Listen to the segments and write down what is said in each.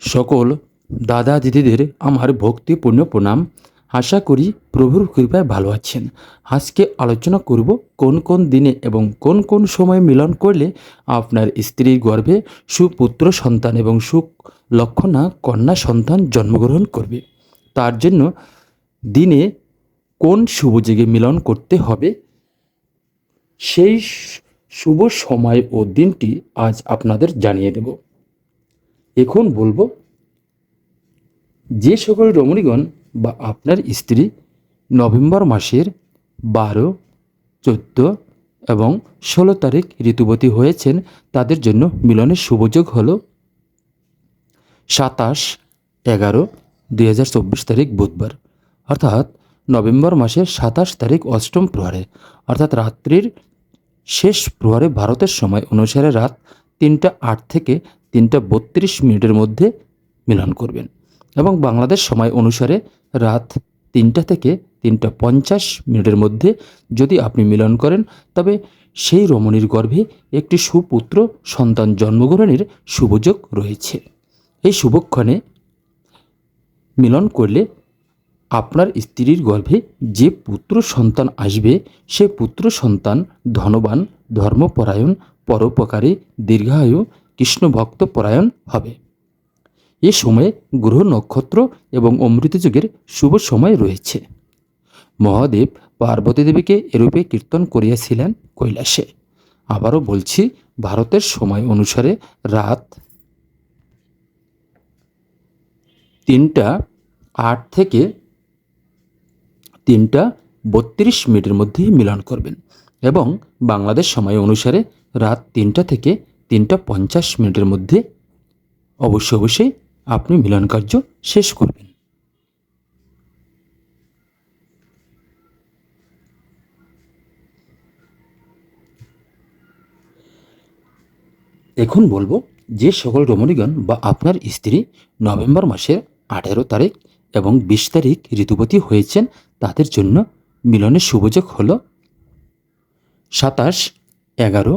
সকল দাদা দিদিদের আমার ভক্তিপূর্ণ প্রণাম। আশা করি প্রভুর কৃপায় ভালো আছেন। আজকে আলোচনা করব কোন কোন দিনে এবং কোন কোন সময় মিলন করলে আপনার স্ত্রীর গর্ভে সুপুত্র সন্তান এবং সুলক্ষণা কন্যা সন্তান জন্মগ্রহণ করবে। তার জন্য দিনে কোন শুভ শুভযোগে মিলন করতে হবে? সেই শুভ সময় ও দিনটি আজ আপনাদের জানিয়ে দেব। এখন বলব, যে সকল রমণীগণ বা আপনার স্ত্রী নভেম্বর মাসের বারো, চোদ্দ এবং ষোলো তারিখ ঋতুবতী হয়েছেন, তাদের জন্য মিলনের শুভযোগ হল সাতাশ এগারো দুই তারিখ বুধবার, অর্থাৎ নভেম্বর মাসের সাতাশ তারিখ অষ্টম প্রহরে, অর্থাৎ রাত্রির শেষ প্রহরে ভারতের সময় অনুসারে রাত তিনটা আট থেকে তিনটা বত্রিশ মিনিটের মধ্যে মিলন করবেন। এবং বাংলাদেশ সময় অনুসারে রাত তিনটা থেকে তিনটা পঞ্চাশ মিনিটের মধ্যে যদি আপনি মিলন করেন, তবে সেই রমণীর গর্ভে একটি সুপুত্র সন্তান জন্মগ্রহণের শুভযোগ রয়েছে। এই শুভক্ষণে মিলন করলে আপনার স্ত্রীর গর্ভে যে পুত্র সন্তান আসবে, সে পুত্র সন্তান ধনবান, ধর্মপরায়ণ, পরোপকারী, দীর্ঘায়ু কৃষ্ণভক্ত পরায়ণ হবে। এ সময়ে গ্রহ নক্ষত্র এবং অমৃত যুগের শুভ সময় রয়েছে। মহাদেব পার্বতী দেবীকে এরূপে কীর্তন করিয়াছিলেন কৈলাসে। আবারও বলছি, ভারতের সময় অনুসারে রাত তিনটা আট থেকে তিনটা বত্রিশ মিনিটের মধ্যে মিলন করবেন এবং বাংলাদেশ সময় অনুসারে রাত তিনটা থেকে তিনটা পঞ্চাশ মিনিটের মধ্যে অবশ্যই অবশ্যই আপনি মিলন কার্য শেষ করবেন। এখন বলব যে সকল রমণীগণ বা আপনার স্ত্রী নভেম্বর মাসের আঠেরো তারিখ এবং বিশ তারিখ ঋতুবতী হয়েছেন, তাদের জন্য মিলনের শুভযোগ হল সাতাশ এগারো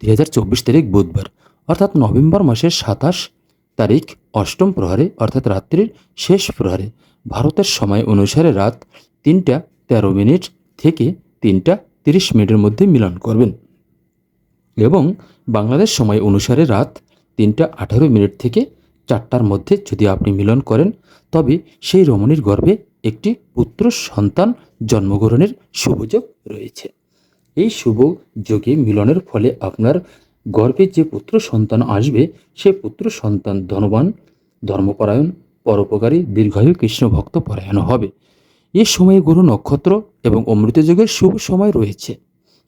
দুই হাজার চব্বিশ তারিখ বুধবার, অর্থাৎ নভেম্বর মাসের সাতাশ তারিখ অষ্টম প্রহরে, অর্থাৎ রাত্রির শেষ প্রহরে। ভারতের সময় অনুসারে রাত তিনটা তেরো মিনিট থেকে তিনটা তিরিশ মিনিটের মধ্যে মিলন করবেন। এবং বাংলাদেশ সময় অনুসারে রাত তিনটা আঠারো মিনিট থেকে চারটার মধ্যে যদি আপনি মিলন করেন, তবে সেই রমণীর গর্ভে একটি পুত্র সন্তান জন্মগ্রহণের শুভযোগ রয়েছে। এই শুভ যোগে মিলনের ফলে আপনার গর্ভে যে পুত্র সন্তান আসবে, সে পুত্র সন্তান ধনবান, ধর্মপরায়ণ, পরোপকারী, দীর্ঘায়ু কৃষ্ণ ভক্ত পরায়ণ হবে। এ সময়ে গুরু নক্ষত্র এবং অমৃত যুগের শুভ সময় রয়েছে।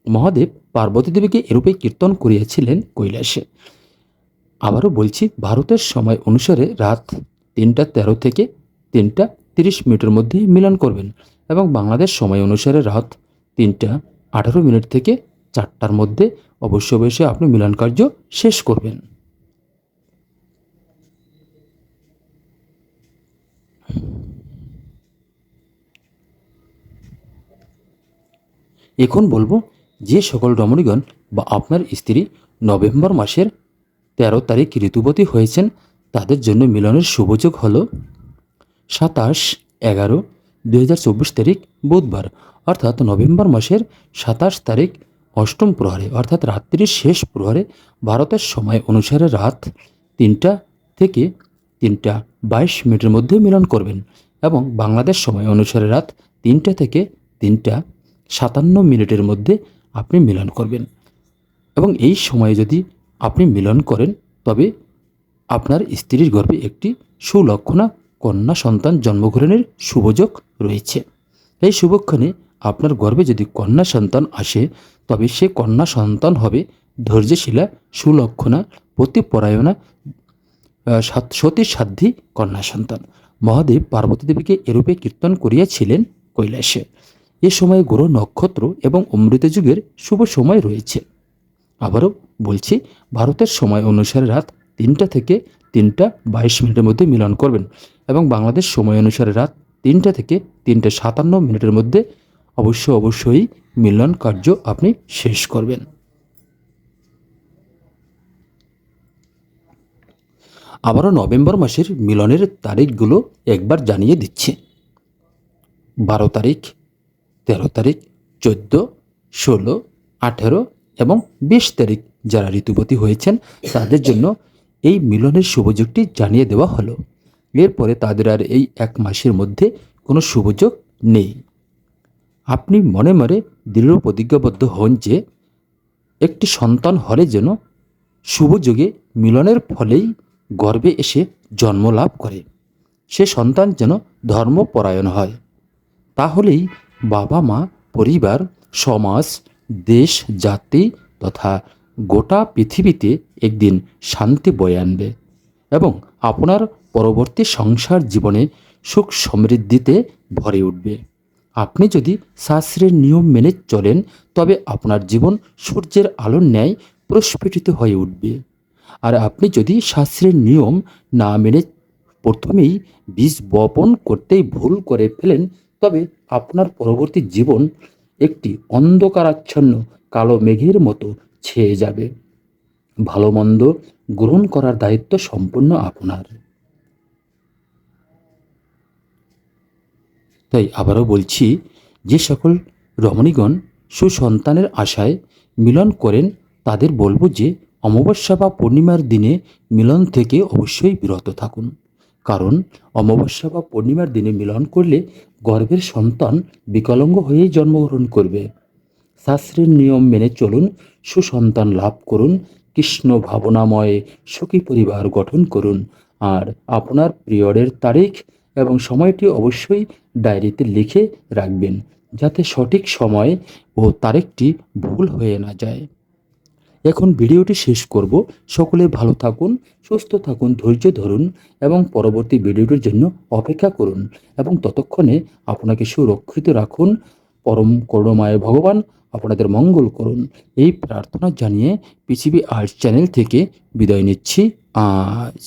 মহাদেব পার্বতী দেবীকে এরূপে কীর্তন করিয়াছিলেন কৈলাসে। আবারও বলছি, ভারতের সময় অনুসারে রাত তিনটা তেরো থেকে তিনটা তিরিশ মিনিটের মধ্যে মিলন করবেন এবং বাংলাদেশ সময় অনুসারে রাত তিনটা আঠারো মিনিট থেকে চারটার মধ্যে অবশ্য অবশ্যই আপনি মিলন কার্য শেষ করবেন। এখন বলব, যে সকল রমণীগণ বা আপনার স্ত্রী নভেম্বর মাসের তেরো তারিখ ঋতুবতী হয়েছেন, তাদের জন্য মিলনের শুভযোগ হল সাতাশ এগারো দুই হাজার চব্বিশ তারিখ বুধবার, অর্থাৎ নভেম্বর মাসের সাতাশ তারিখ অষ্টম প্রহরে, অর্থাৎ রাত্রির শেষ প্রহরে ভারতের সময় অনুসারে রাত তিনটা থেকে তিনটা বাইশ মিনিটের মধ্যে মিলন করবেন এবং বাংলাদেশ সময় অনুসারে রাত তিনটা থেকে তিনটা সাতান্ন মিনিটের মধ্যে আপনি মিলন করবেন। এবং এই সময়ে যদি আপনি মিলন করেন, তবে আপনার স্ত্রীর গর্ভে একটি সুলক্ষণা কন্যা সন্তান জন্মগ্রহণের শুভযোগ রয়েছে। এই শুভক্ষণে আপনার গর্ভে যদি কন্যা সন্তান আসে, তবে সে কন্যা সন্তান হবে ধৈর্যশীলা, সুলক্ষণা, প্রতিপরায়ণা সতী সাধ্যী কন্যা সন্তান। মহাদেব পার্বতী দেবীকে এরূপে কীর্তন করিয়াছিলেন কৈলাসে। এ সময় গ্রহ নক্ষত্র এবং অমৃত যুগের শুভ সময় রয়েছে। আবারও বলছি, ভারতের সময় অনুসারে রাত তিনটা থেকে তিনটা বাইশ মিনিটের মধ্যে মিলন করবেন এবং বাংলাদেশ সময় অনুসারে রাত তিনটা থেকে তিনটে সাতান্ন মিনিটের মধ্যে অবশ্য অবশ্যই মিলন কার্য আপনি শেষ করবেন। আবারও নভেম্বর মাসের মিলনের তারিখগুলো একবার জানিয়ে দিচ্ছে। বারো তারিখ, তেরো তারিখ, চোদ্দ, ষোলো, আঠেরো এবং বিশ তারিখ যারা ঋতুপতি হয়েছেন তাদের জন্য এই মিলনের শুভযোগটি জানিয়ে দেওয়া হলো। এরপরে তাদের আর এই এক মাসের মধ্যে কোনো শুভযোগ নেই। আপনি মনে মনে দৃঢ় প্রতিজ্ঞাবদ্ধ হন যে একটি সন্তান হলে যেন শুভযোগে মিলনের ফলেই গর্বে এসে জন্ম লাভ করে। সে সন্তান যেন ধর্মপরায়ণ হয়। তাহলেই বাবা মা পরিবার, সমাজ, দেশ, জাতি তথা গোটা পৃথিবীতে একদিন শান্তি বয়ে আনবে এবং আপনার পরবর্তী সংসার জীবনে সুখ সমৃদ্ধিতে ভরে উঠবে। আপনি যদি শাস্ত্রের নিয়ম মেনে চলেন, তবে আপনার জীবন সূর্যের আলোর ন্যায় প্রস্ফুটিত হয়ে উঠবে। আর আপনি যদি শাস্ত্রের নিয়ম না মেনে প্রথমেই বীজ বপন করতেই ভুল করে ফেলেন, তবে আপনার পরবর্তী জীবন একটি অন্ধকারাচ্ছন্ন কালো মেঘের মতো ছেয়ে যাবে। ভালো মন্দ গ্রহণ করার দায়িত্ব সম্পূর্ণ আপনার। তাই আবারও বলছি, যে সকল রমণীগণ সুসন্তানের আশায় মিলন করেন, তাদের বলব যে অমাবস্যা বা পূর্ণিমার দিনে মিলন থেকে অবশ্যই বিরত থাকুন। কারণ অমাবস্যা বা পূর্ণিমার দিনে মিলন করলে গর্ভের সন্তান বিকলাঙ্গ হয়েই জন্মগ্রহণ করবে। শাস্ত্রের নিয়ম মেনে চলুন, সুসন্তান লাভ করুন, কৃষ্ণ ভাবনাময় সুখী পরিবার গঠন করুন। আর আপনার পিরিয়ডের তারিখ এবং সময়টি অবশ্যই ডায়েরিতে লিখে রাখবেন, যাতে সঠিক সময় ও তারিখটি ভুল হয়ে না যায়। এখন ভিডিওটি শেষ করব। সকলে ভালো থাকুন, সুস্থ থাকুন, ধৈর্য ধরুন এবং পরবর্তী ভিডিওটির জন্য অপেক্ষা করুন এবং ততক্ষণে আপনাকে সুরক্ষিত রাখুন। পরম করুণাময় ভগবান আপনাদের মঙ্গল করুন। এই প্রার্থনা জানিয়ে পৃথিবী আর্টস চ্যানেল থেকে বিদায় নিচ্ছি আজ।